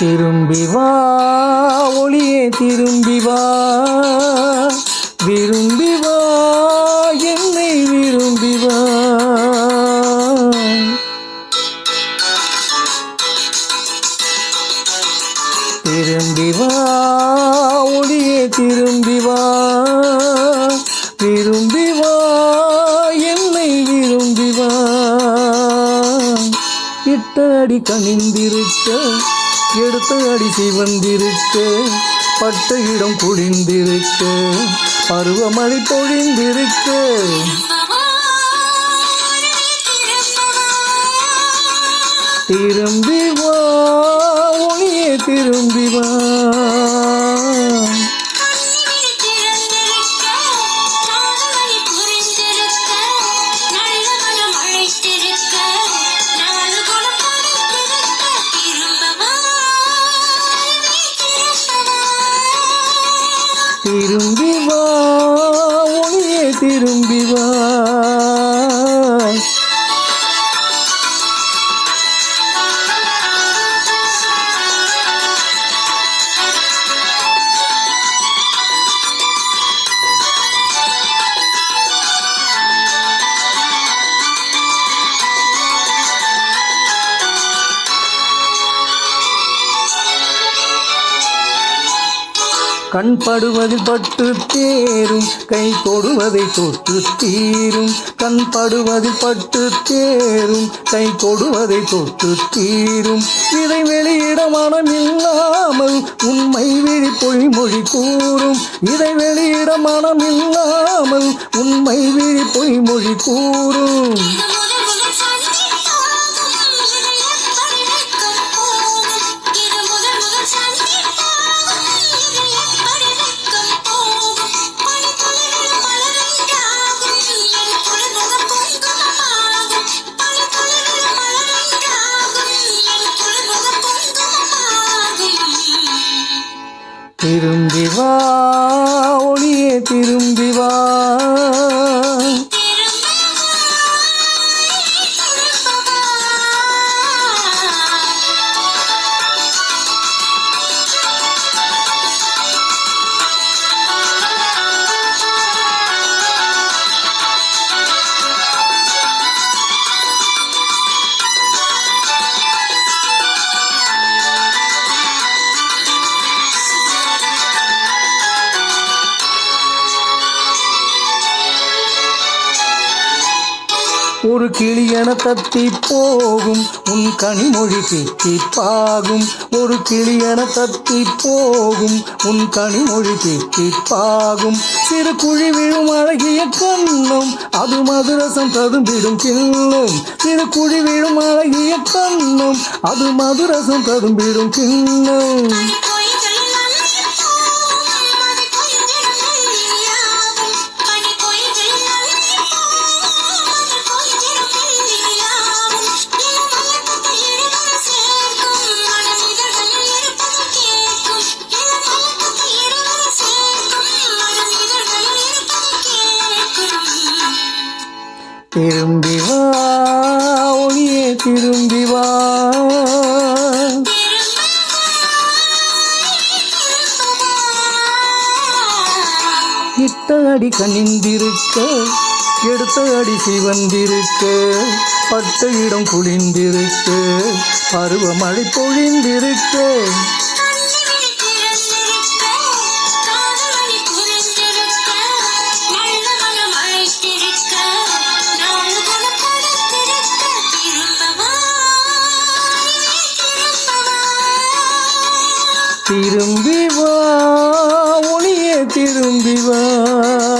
திரும்பி வா ஒளியே திரும்பி வா. விரும்பி வா என்னை விரும்பி வா. திரும்பி வா ஒளியே திரும்பி வா. விரும்பி வா என்னை விரும்பி வா. இட்டடி கணிந்திருக்க எடுத்த அடிசை சிவந்திருக்க பட்ட இடம் குளிந்திருக்க பருவமழை பொழிந்திருக்க. திரும்பி வா திரும்பி வா. திரும்பி கண் படுவதில் பட்டு தேரும் கை தொடுவதை தொட்டு தீரும். கண் படுவதில் பட்டு தேரும் கை தொடுவதை தொட்டு தீரும். இதை வெளியிட மனம் இல்லாமல் உண்மை விழி பொய்மொழி கூறும். இதை வெளியிட மனம் இல்லாமல் உண்மை விழி பொய்மொழி கூறும். திரும்பி வா ஒளியே திரும்பி வா. ஒரு கிளியன தத்தி போகும். உன் கனிமொழி தித்திப்பாகும் ஒரு கிளியன தத்தி போகும். உன் கனிமொழி தித்திப்பாகும் சிறு குழி விழும் அழகிய கண்ணும். அது மதுரசம் ததும்பிடும் கிள்ளும் சிறு குழி விழும் அழகிய கண்ணும். அது மதுரசம் ததும்பிடும் கிண்ணும். திரும்பி வா ஒளியே திரும்பி வா. இட்ட அடி கனிந்திருக்க எடுத்த அடி சிவந்திருக்க பட்ட இடம் குளிந்திருக்க பருவமழை பொழிந்திருக்க. திரும்பி வா ஒளியே திரும்பி வா.